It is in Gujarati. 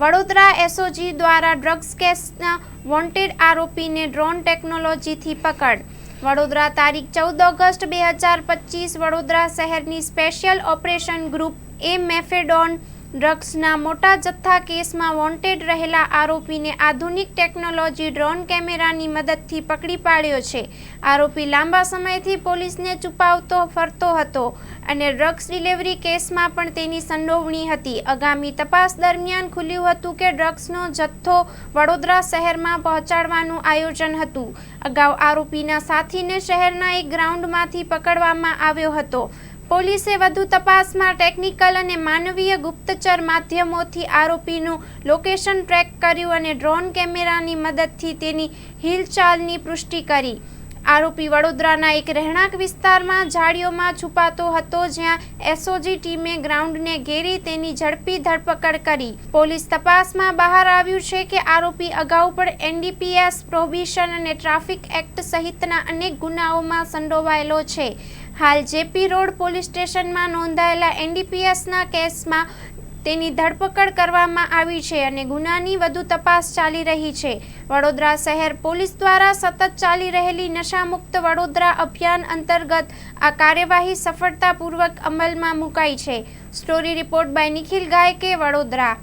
વડોદરા એસઓજી દ્વારા ડ્રગ્સ કેસના વોન્ટેડ આરોપીને ડ્રોન ટેકનોલોજીથી પકડ. વડોદરા તારીખ ચૌદ ઓગસ્ટ બે હજાર પચીસ વડોદરા શહેરની સ્પેશિયલ ઓપરેશન ગ્રુપ એ મેફેડોન ડ્રગ્સના મોટા જથ્થા કેસમાં વોન્ટેડ રહેલા આરોપીને આધુનિક ટેકનોલોજી ડ્રોન કેમેરાની મદદથી પકડી પાડ્યો છે. આરોપી લાંબા સમયથી પોલીસને છુપાવતો, ફરતો હતો અને ડ્રગ્સ ડિલિવરી કેસમાં પણ તેની સંડોવણી હતી. આગામી તપાસ દરમિયાન ખુલ્યું હતું કે ડ્રગ્સનો જથ્થો વડોદરા શહેરમાં પહોંચાડવાનું આયોજન હતું. અગાઉ આરોપીના સાથીને શહેરના એક ગ્રાઉન્ડમાંથી પકડવામાં આવ્યો હતો. પોલીસે વધુ તપાસમાં ટેકનિકલ અને માનવીય ગુપ્તચર માધ્યમોથી આરોપીનું લોકેશન ટ્રેક કર્યું અને ડ્રોન કેમેરાની મદદથી તેની હિલચાલની પુષ્ટિ કરી. આરોપી વડોદરાના એક રહેણાંક વિસ્તારમાં ઝાડીઓમાં છુપાતો હતો, જ્યાં એસઓજી ટીમે ગ્રાઉન્ડને ઘેરી તેની ઝડપી ધરપકડ કરી. પોલીસ તપાસમાં બહાર આવ્યું છે કે આરોપી અગાઉ પણ એનડીપીએસ પ્રોહિબિશન અને ટ્રાફિક એક્ટ સહિતના અનેક ગુનાઓમાં સંડોવાયેલો છે. હાલ જેપી રોડ પોલીસ સ્ટેશનમાં નોંધાયેલા એનડીપીએસના કેસમાં તેની ધરપકડ કરવામાં આવી છે અને ગુનાની વધુ તપાસ ચાલી રહી છે. વડોદરા શહેર પોલીસ દ્વારા સતત ચાલી રહેલી નશામુક્ત વડોદરા અભિયાન અંતર્ગત આ કાર્યવાહી સફળતાપૂર્વક અમલમાં મુકાઈ છે. Story report by Nikhil Gayke, Vadodara.